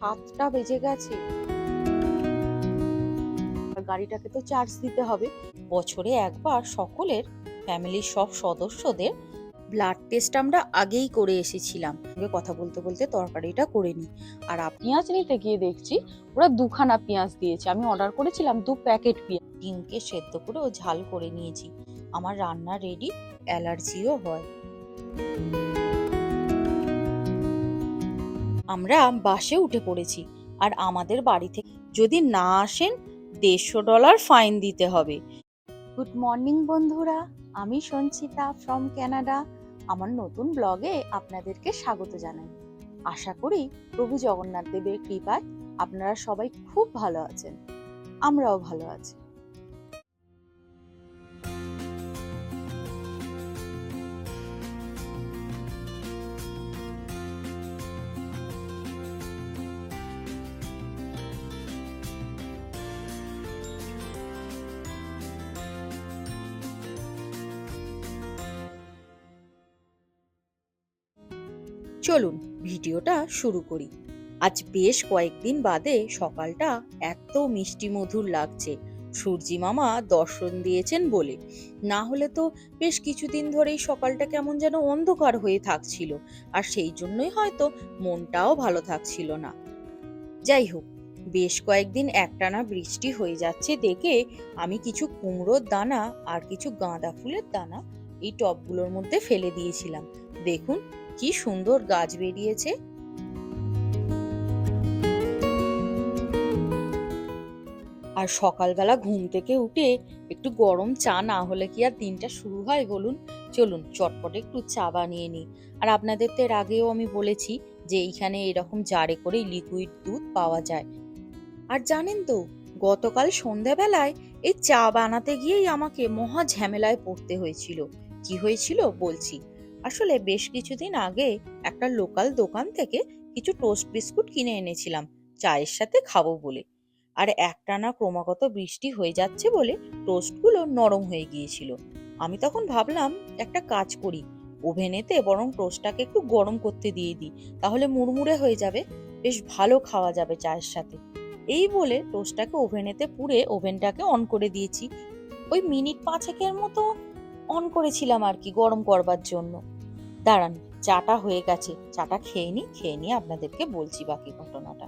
সাতটা বেজে গেছে। গাড়িটাকে তো চার্জ দিতে হবে। বছরে একবার সকলের ফ্যামিলির সব সদস্যদের ব্লাড টেস্ট আমরা আগেই করে এসেছিলাম। কথা বলতে বলতে তরকারিটা করে নিই। আর পেঁয়াজ নিতে গিয়ে দেখছি, ওরা দুখানা পেঁয়াজ দিয়েছে। আমি অর্ডার করেছিলাম দু প্যাকেট পেঁয়াজ। ডিমকে সেদ্ধ করে ও ঝাল করে নিয়েছি। আমার রান্না রেডি অ্যালার্জিও হয়। আমরা বাসে উঠে পড়েছি। আর আমাদের বাড়ি থেকে যদি না আসেন, দেড়শো ডলার ফাইন দিতে হবে। গুড মর্নিং বন্ধুরা, আমি সঞ্চিতা ফ্রম কানাডা আমার নতুন ব্লগে আপনাদেরকে স্বাগত জানাই। আশা করি প্রভু জগন্নাথ দেবের কৃপায় আপনারা সবাই খুব ভালো আছেন। আমরাও ভালো আছি। চলুন ভিডিওটা শুরু করি। আজ বেশ কয়েকদিন বাদে সকালটা এত মিষ্টি মধুর লাগছে। সূর্যি মামা দর্শন দিয়েছেন বলে। না হলে তো বেশ কিছুদিন ধরেই সকালটা কেমন যেন অন্ধকার হয়ে থাকছিল। আর সেই জন্যই হয়তো মনটাও ভালো থাকছিল না। যাই হোক, বেশ কয়েকদিন একটানা বৃষ্টি হয়ে যাচ্ছে দেখে আমি কিছু কুমড়োর দানা আর কিছু গাঁদা ফুলের দানা এই টবগুলোর মধ্যে ফেলে দিয়েছিলাম। দেখুন কি সুন্দর গাছ বেরিয়েছে। আর সকালবেলা ঘুম থেকে উঠে একটু গরম চা না হলে কি আর দিনটা শুরু হয় বলুন? চলুন, চটপটে একটু চা বানিয়ে নিই। আর আপনাদের তো এর আগেও আমি বলেছি যে এইখানে এরকম জারে করে লিকুইড দুধ পাওয়া যায়। আর জানেন তো, গতকাল সন্ধ্যাবেলায় এই চা বানাতে গিয়েই আমাকে মহা ঝামেলায় পড়তে হয়েছিল। কি হয়েছিল বলছি? আসলে বেশ কিছুদিন আগে একটা লোকাল দোকান থেকে কিছু টোস্ট বিস্কুট কিনে এনেছিলাম, চায়ের সাথে খাব বলে। আর একটানা ক্রমাগত বৃষ্টি হয়ে যাচ্ছে বলে টোস্টগুলো নরম হয়ে গিয়েছিল। আমি তখন ভাবলাম, একটা কাজ করি, ওভেনেতে বরং টোস্টটাকে একটু গরম করতে দিয়ে দিই, তাহলে মুড়মুড়ে হয়ে যাবে, বেশ ভালো খাওয়া যাবে চায়ের সাথে। এই বলে টোস্টটাকে ওভেনেতে পুড়ে ওভেনটাকে অন করে দিয়েছি। ওই মিনিট পাঁচেকের মতো অন করেছিলাম আর কি গরম করবার জন্য। দাঁড়ান, চাটা হয়ে গেছে। চাটা খেয়ে নি খেয়ে নিয়ে আপনাদেরকে বলছি বাকি ঘটনাটা।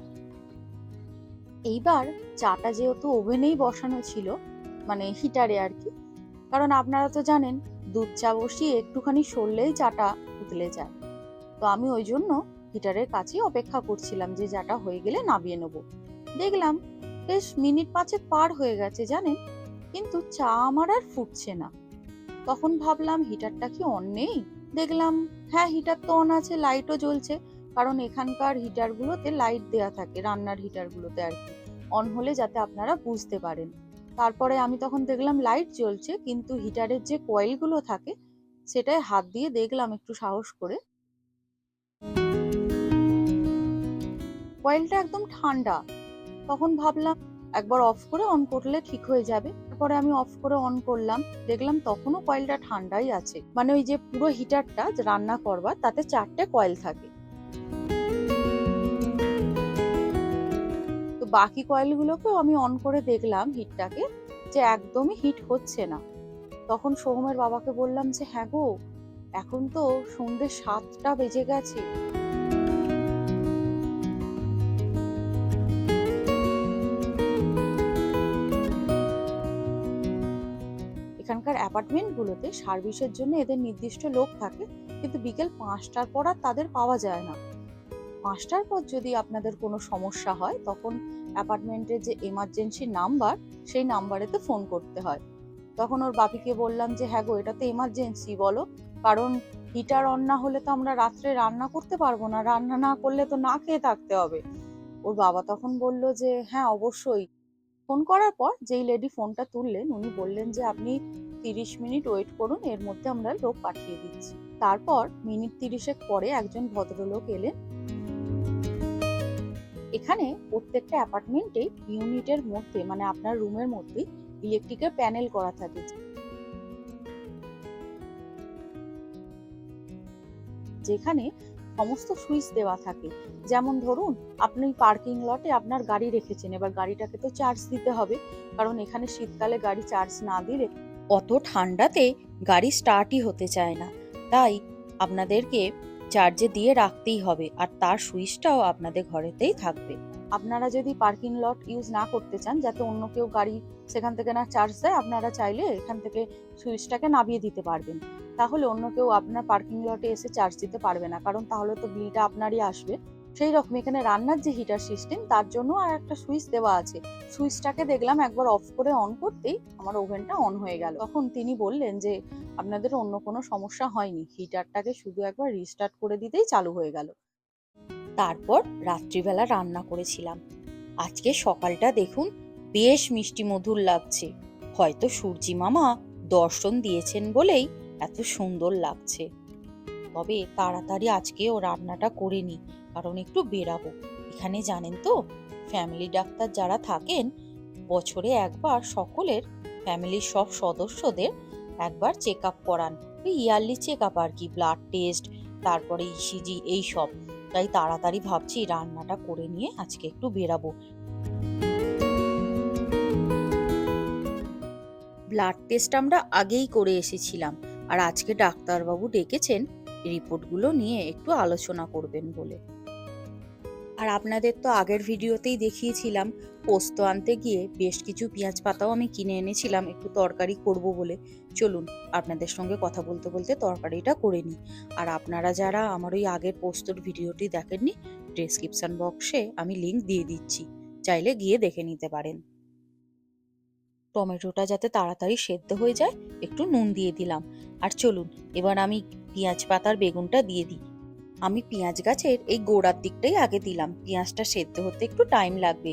এইবার চাটা যেহেতু ওভেনেই বসানো ছিল মানে হিটারে আর কি, কারণ আপনারা তো জানেন, দুধ চা বসিয়ে একটুখানি সরলেই চাটা উতলে যায়। তো আমি ওই জন্য হিটারের কাছেই অপেক্ষা করছিলাম যে চাটা হয়ে গেলে নামিয়ে নেব। দেখলাম বেশ মিনিট পাঁচেক পার হয়ে গেছে জানেন, কিন্তু চা আমার আর ফুটছে না। তখন ভাবলাম হিটারটা কি অন নেই? দেখলাম হ্যাঁ হিটার তো অন আছে লাইটও জ্বলছে। কারণ এখানকার হিটারগুলোতে লাইট দেয়া থাকে, রান্নার হিটারগুলোতে আর কি। অন হলে যাতে আপনারা বুঝতে পারেন। তারপরে আমি তখন দেখলাম লাইট জ্বলছে, কিন্তু হিটারের যে কয়েলগুলো থাকে সেটাই হাত দিয়ে দেখলাম একটু সাহস করে। কয়েলটা একদম ঠান্ডা। তখন ভাবলাম, একবার অফ করে অন করলে ঠিক হয়ে যাবে। তারপরে আমি অফ করে অন করলাম, দেখলাম তখনও কয়েলটা ঠান্ডাই আছে। মানে ওই যে পুরো হিটারটা রান্না করবার, তাতে চারটে কয়েল থাকে। তো বাকি কয়েলগুলোকেও আমি অন করে দেখলাম হিটটাকে যে একদমই হিট হচ্ছে না। তখন সোহমের বাবাকে বললাম যে হ্যাঁ গো, এখন তো সন্ধ্যে সাতটা বেজে গেছে। অ্যাপার্টমেন্টগুলোতে সার্ভিসের জন্য এদের নির্দিষ্ট লোক থাকে, কিন্তু বিকেল পাঁচটার পর আর তাদের পাওয়া যায় না। পাঁচটার পর যদি আপনাদের কোনো সমস্যা হয়, তখন অ্যাপার্টমেন্টের যে এমার্জেন্সি নাম্বার, সেই নাম্বারেতে ফোন করতে হয়। তখন ওর বাপিকে বললাম যে হ্যাঁ গো, এটা তো এমার্জেন্সি, বলো। কারণ হিটার অন না হলে তো আমরা রাত্রে রান্না করতে পারব না, রান্না না করলে তো না খেয়ে থাকতে হবে। ওর বাবা তখন বলল যে হ্যাঁ অবশ্যই। ফোন করার পর যেই লেডি ফোনটা তুললেন, উনি বললেন যে, আপনি তিরিশ মিনিট ওয়েট করুন, এর মধ্যে আমরা লোক পাঠিয়ে দিচ্ছি। তারপর মিনিট তিরিশেক পরে একজন ভদ্রলোক এলেন। এখানে প্রত্যেকটা অ্যাপার্টমেন্টে ইউনিটের মধ্যে মানে আপনার রুমের মধ্যে ইলেকট্রিকের প্যানেল করা থাকে। যেখানে সমস্ত সুইচ দেওয়া থাকে। যেমন ধরুন, আপনি পার্কিং লটে আপনার গাড়ি রেখেছেন, এবার গাড়িটাকে তো চার্জ দিতে হবে। কারণ এখানে শীতকালে গাড়ি চার্জ না দিলে অত ঠান্ডাতে গাড়ি স্টার্টই হতে চায় না। তাই আপনাদেরকে চার্জে দিয়ে রাখতেই হবে আর তার সুইচটাও আপনাদের ঘরেতেই থাকবে। আপনারা যদি পার্কিং লট ইউজ না করতে চান, যাতে অন্য কেউ গাড়ি সেখান থেকে না চার্জ দেয়, আপনারা চাইলে এখান থেকে সুইচটাকে নামিয়ে দিতে পারবেন। তাহলে অন্য কেউ আপনার পার্কিং লটে এসে চার্জ দিতে পারবে না, কারণ তাহলে তো বিলটা আপনারই আসবে। সেই রকম এখানে রান্নার যে হিটার সিস্টেম তার জন্য আর একটা সুইচ দেওয়া আছে। সুইচটাকে দেখলাম একবার অফ করে অন করতেই আমার ওভেনটা অন হয়ে গেল। তখন তিনি বললেন যে, আপনাদের অন্য কোনো সমস্যা হয়নি। হিটারটাকে শুধু একবার রিস্টার্ট করে দিতেই চালু হয়ে গেল। তারপর রাত্রিবেলা রান্না করেছিলাম। আজকে সকালটা দেখুন, বেশ মিষ্টি মধুর লাগছে। হয়তো সূর্যি মামা দর্শন দিয়েছেন বলেই এত সুন্দর লাগছে। তবে তাড়াতাড়ি আজকে ও রান্নাটা করে নি কারণ একটু বেরাবো এখানে জানেন তো ফ্যামিলি ডাক্তার যারা থাকেন, বছরে একবার সকলের ফ্যামিলির সব সদস্যদের একবার চেক আপ করান। ওই ইয়ারলি চেক আপ আর কি ব্লাড টেস্ট তারপরে ইসিজি এই সব। তাই তাড়াতাড়ি ভাবছি রান্নাটা করে নিয়ে আজকে একটু বেরাবো ব্লাড টেস্ট আমরা আগেই করে এসেছিলাম। আর আজকে ডাক্তারবাবু ডেকেছেন রিপোর্টগুলো নিয়ে একটু আলোচনা করবেন বলে। আর আপনাদের তো আগের ভিডিওতেই দেখিয়েছিলাম, পোস্ত আনতে গিয়ে বেশ কিছু পেঁয়াজ পাতাও আমি কিনে এনেছিলাম, একটু তরকারি করব বলে। চলুন, আপনাদের সঙ্গে কথা বলতে বলতে তরকারিটা করে নিই। আর আপনারা যারা আমার ওই আগের পোস্তর ভিডিওটি দেখেননি ডেসক্রিপশন বক্সে আমি লিংক দিয়ে দিচ্ছি। চাইলে গিয়ে দেখে নিতে পারেন। টমেটোটা যাতে তাড়াতাড়ি সেদ্ধ হয়ে যায়, একটু নুন দিয়ে দিলাম। আর চলুন, এবার আমি পেঁয়াজ পাতার বেগুনটা দিয়ে দিই। আমি পেঁয়াজ গাছের এই গোড়ার দিকটাই আগে দিলাম। পেঁয়াজটা সেদ্ধ হতে একটু টাইম লাগবে।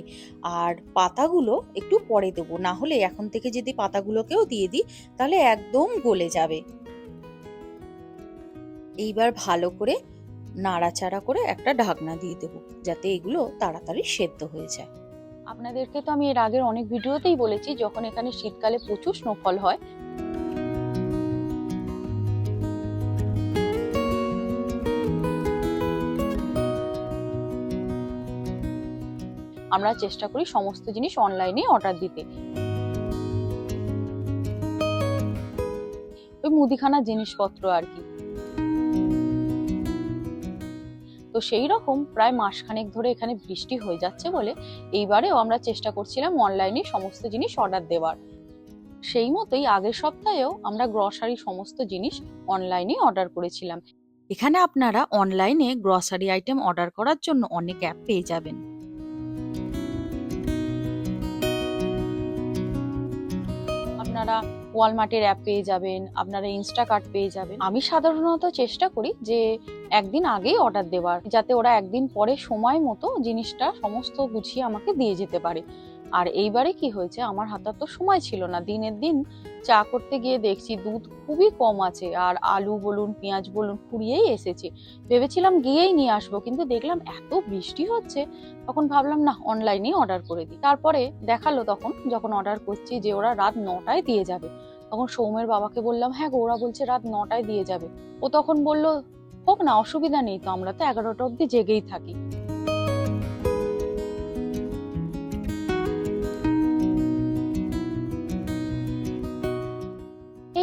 আর পাতাগুলো একটু পরে দেবো। না হলে এখন থেকে যদি পাতাগুলোকেও দিয়ে দিই, তাহলে একদম গলে যাবে। এইবার ভালো করে নাড়াচাড়া করে একটা ঢাকনা দিয়ে দেবো, যাতে এগুলো তাড়াতাড়ি সেদ্ধ হয়ে যায়। আপনাদেরকে তো আমি এর আগের অনেক ভিডিওতেই বলেছি, যখন এখানে শীতকালে প্রচুর স্নোফল হয় আমরা চেষ্টা করি সমস্ত জিনিস অনলাইনে অর্ডার দিতে। ওই মুদিখানার জিনিসপত্র আর কি। তো সেই রকম প্রায় মাসখানেক ধরে এখানে বৃষ্টি হয়ে যাচ্ছে বলে এইবারেও আমরা চেষ্টা করছিলাম অনলাইনে সমস্ত জিনিস অর্ডার দেওয়ার। সেই মতোই আগের সপ্তাহেও আমরা গ্রসারি সমস্ত জিনিস অনলাইনে অর্ডার করেছিলাম। এখানে আপনারা অনলাইনে গ্রসারি আইটেম অর্ডার করার জন্য অনেক অ্যাপ পেয়ে যাবেন। আপনারা ওয়ালমার্টের অ্যাপ পেয়ে যাবেন, আপনারা ইনস্টাকার্ট পেয়ে যাবেন। আমি সাধারণত চেষ্টা করি যে একদিন আগেই অর্ডার দেওয়ার, যাতে ওরা একদিন পরে সময় মতো জিনিসটা সমস্ত গুছিয়ে আমাকে দিয়ে যেতে পারে। আর এইবারে কি হয়েছে? আমার হাতে তো সময় ছিল না। দিনের দিন চা করতে গিয়ে দেখছি দুধ খুবই কম আছে আর আলু বলুন, পেঁয়াজ বলুন ফুরিয়েই এসেছে। ভেবেছিলাম গিয়েই নিয়ে আসব কিন্তু দেখলাম এত বৃষ্টি হচ্ছে। তখন ভাবলাম, না অনলাইনেই অর্ডার করে দিই। তারপরে দেখাল তখন, যখন অর্ডার করছি যে ওরা রাত নটায় দিয়ে যাবে। তখন সৌমের বাবাকে বললাম হ্যাঁ ওরা বলছে রাত নটায় দিয়ে যাবে। ও তখন বলল, হোক না, অসুবিধা নেই তো, আমরা তো এগারোটা অবধি জেগেই থাকি।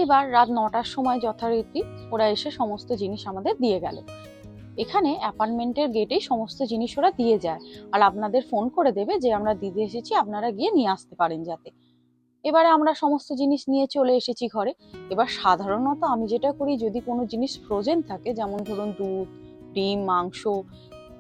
এইবার রাত নটার সময় যথারীতি ওরা এসে সমস্ত জিনিস আমাদের দিয়ে গেল। এখানে অ্যাপার্টমেন্টের গেটেই সমস্ত জিনিস ওরা দিয়ে যায়। আর আপনাদের ফোন করে দেবে যে আমরা দিতে এসেছি, আপনারা গিয়ে নিয়ে আসতে পারেন যাতে। এবারে আমরা সমস্ত জিনিস নিয়ে চলে এসেছি ঘরে। এবার সাধারণত আমি যেটা করি, যদি কোনো জিনিস ফ্রোজেন থাকে, যেমন ধরুন দুধ, ডিম, মাংস,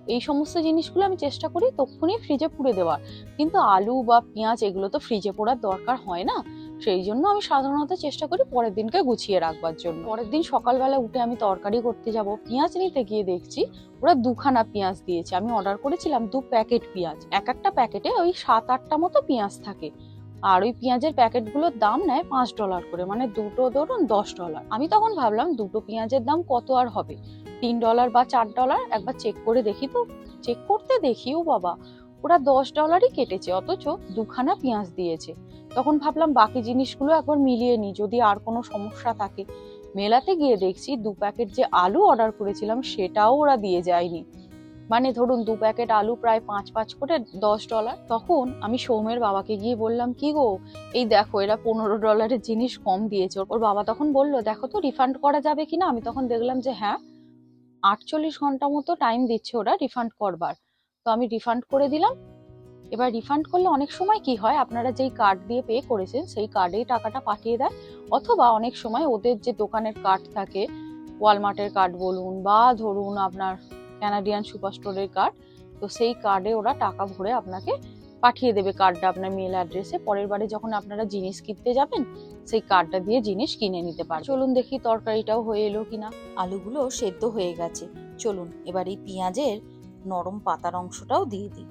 এই সমস্ত জিনিসগুলো আমি চেষ্টা করি তক্ষুনি ফ্রিজে পুড়ে দেওয়ার। কিন্তু আলু বা পেঁয়াজ এগুলো তো ফ্রিজে পোড়ার দরকার হয় না। সেই জন্য আমি সাধারণত চেষ্টা করি পরের দিনকে গুছিয়ে রাখবার জন্য। পরের দিন সকালবেলা উঠে আমি তরকারি করতে যাব। পেঁয়াজ নিতে গিয়ে দেখছি ওরা দুখানা পেঁয়াজ দিয়েছে। আমি অর্ডার করেছিলাম দু প্যাকেট পেঁয়াজ। এক একটা প্যাকেটে ওই সাত আটটা মতো পেঁয়াজ থাকে। আর ওই পেঁয়াজের প্যাকেটগুলোর দাম নেয় পাঁচ ডলার করে। মানে দুটো ধরুন দশ ডলার আমি তখন ভাবলাম দুটো পেঁয়াজের দাম কত আর হবে? তিন ডলার বা চার ডলার একবার চেক করে দেখি তো। চেক করতে দেখিও বাবা! ওরা দশ ডলারই কেটেছে, অথচ দুখানা পেঁয়াজ দিয়েছে। তখন ভাবলাম বাকি জিনিসগুলো একবার মিলিয়ে নিই, যদি আর কোনো সমস্যা থাকে। মেলাতে গিয়ে দেখছি দু প্যাকেট যে আলু অর্ডার করেছিলাম, সেটাও ওরা দিয়ে যায়নি। মানে ধরুন দু প্যাকেট আলু প্রায় পাঁচ পাঁচ করে দশ ডলার তখন আমি সৌমের বাবাকে গিয়ে বললাম, কি গো, এই দেখো, এরা পনেরো ডলারের জিনিস কম দিয়েছে। ওর বাবা তখন বলল, দেখো তো রিফান্ড করা যাবে কিনা? আমি তখন দেখলাম যে হ্যাঁ আটচল্লিশ ঘণ্টা মতো টাইম দিচ্ছে ওরা রিফান্ড করবার। তো আমি রিফান্ড করে দিলাম। এবার রিফান্ড করলে অনেক সময় কি হয়, আপনারা যেই কার্ড দিয়ে পে করেছেন, সেই কার্ডেই টাকাটা পাঠিয়ে দেয় অথবা অনেক সময় ওদের যে দোকানের কার্ড থাকে, ওয়ালমার্টের কার্ড বলুন বা ধরুন আপনার ক্যানাডিয়ান সুপার স্টোরের কার্ড তো সেই কার্ডে ওরা টাকা ভরে আপনাকে পাঠিয়ে দেবে কার্ডটা আপনার মেল অ্যাড্রেসে পরের বারে যখন আপনারা জিনিস কিনতে যাবেন, সেই কার্ডটা দিয়ে জিনিস কিনে নিতে পারবেন। চলুন দেখি তরকারিটাও হয়ে এলো কিনা। আলুগুলো সেদ্ধ হয়ে গেছে। চলুন, এবার এই পেঁয়াজের নরম পাতার অংশটাও দিয়ে দিই।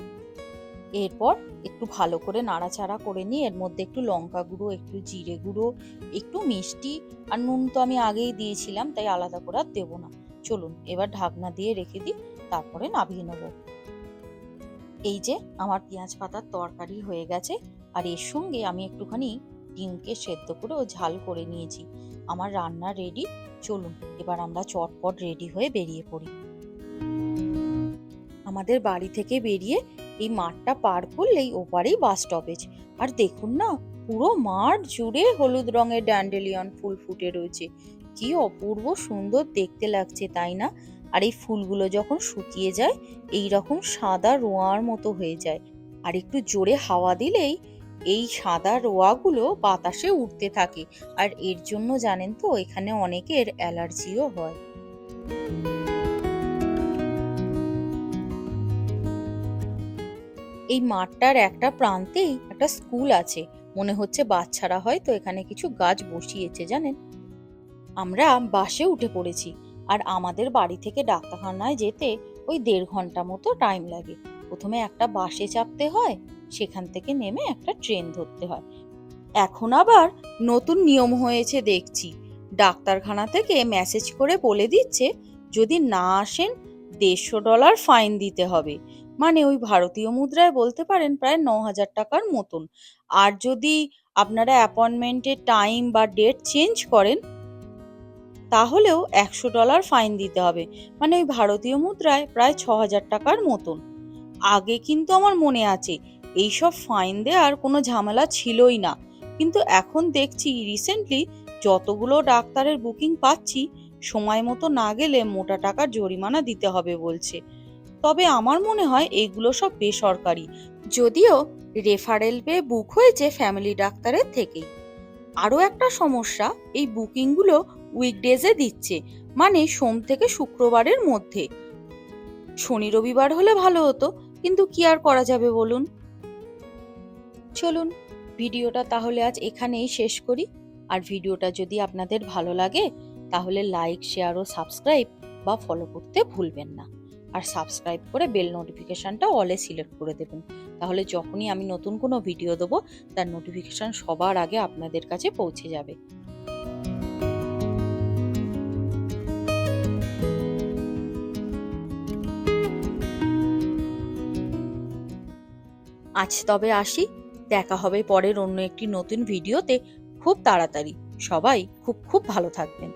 এরপর একটু ভালো করে নাড়াচাড়া করে নিয়ে এর মধ্যে একটু লঙ্কা গুঁড়ো, একটু জিরে গুঁড়ো, একটু মিষ্টি আর নুন তো আমি আগেই দিয়েছিলাম, তাই আলাদা করে আর দেবো না। চলুন, এবার ঢাকনা দিয়ে রেখে দিই, তারপরে নামিয়ে নেব। এই যে আমার পেঁয়াজ পাতার তরকারি হয়ে গেছে, আর এর সঙ্গে আমি একটুখানি ডিমকে সেদ্ধ করে ও ঝাল করে নিয়েছি। আমার রান্না রেডি চলুন, এবার আমরা চটপট রেডি হয়ে বেরিয়ে পড়ি। আমাদের বাড়ি থেকে বেরিয়ে এই মাঠটা পার করলেই ওপারেই বাস স্টপেজ আর দেখুন না, পুরো মাঠ জুড়ে হলুদ রঙের ড্যান্ডেলিয়ন ফুল ফুটে রয়েছে। কি অপূর্ব সুন্দর দেখতে লাগছে, তাই না? আর এই ফুলগুলো যখন শুকিয়ে যায়, এই রকম সাদা রোয়ার মতো হয়ে যায়। আর একটু জোরে হাওয়া দিলেই এই সাদা রোয়াগুলো বাতাসে উঠতে থাকে। আর এর জন্য জানেন তো, এখানে অনেকের অ্যালার্জিও হয়। এই মাঠটার একটা প্রান্তেই একটা স্কুল আছে। মনে হচ্ছে বাচ্চারা হয়তো এখানে কিছু গাছ বসিয়েছে, জানেন? আমরা বাসে উঠে পড়েছি আর আমাদের বাড়ি থেকে ডাক্তারখানায় যেতে ওই দেড় ঘণ্টা মতো টাইম লাগে। প্রথমে একটা বাসে চাপতে হয়, সেখান থেকে নেমে একটা ট্রেন ধরতে হয়। এখন আবার নতুন নিয়ম হয়েছে দেখছি। ডাক্তারখানা থেকে মেসেজ করে বলে দিচ্ছে, যদি না আসেন দেড়শো ডলার ফাইন দিতে হবে। মানে ওই ভারতীয় মুদ্রায় বলতে পারেন প্রায় ন হাজার টাকার মতন। আর যদি আপনারা অ্যাপয়েন্টমেন্টের টাইম বা ডেট চেঞ্জ করেন, তাহলেও একশো ডলার ফাইন দিতে হবে। মানে ওই ভারতীয় মুদ্রায় প্রায় ছ হাজার টাকার মতন। আগে কিন্তু আমার মনে আছে এইসব ফাইন দেওয়ার কোনো ঝামেলা ছিলই না। কিন্তু এখন দেখছি রিসেন্টলি যতগুলো ডাক্তারের বুকিং পাচ্ছি, সময় মতো না গেলে মোটা টাকার জরিমানা দিতে হবে বলছে। তবে আমার মনে হয় এইগুলো সব বেসরকারি। যদিও রেফারেল পেয়ে বুক হয়েছে ফ্যামিলি ডাক্তারের থেকেই। আরও একটা সমস্যা, এই বুকিংগুলো উইকডেজে দিচ্ছে মানে সোম থেকে শুক্রবারের মধ্যে। শনি রবিবার হলে ভালো হতো, কিন্তু কি আর করা যাবে বলুন? চলুন, ভিডিওটা তাহলে আজ এখানেই শেষ করি। আর ভিডিওটা যদি আপনাদের ভালো লাগে, তাহলে লাইক শেয়ার ও সাবস্ক্রাইব বা ফলো করতে ভুলবেন না। আর সাবস্ক্রাইব করে বেল নোটিফিকেশনটা অলে সিলেক্ট করে দেবেন। তাহলে যখনই আমি নতুন কোনো ভিডিও দেবো, তার নোটিফিকেশান সবার আগে আপনাদের কাছে পৌঁছে যাবে। আজ তবে আসি, দেখা হবে পরের অন্য একটি নতুন ভিডিওতে খুব তাড়াতাড়ি। সবাই খুব খুব ভালো থাকবেন।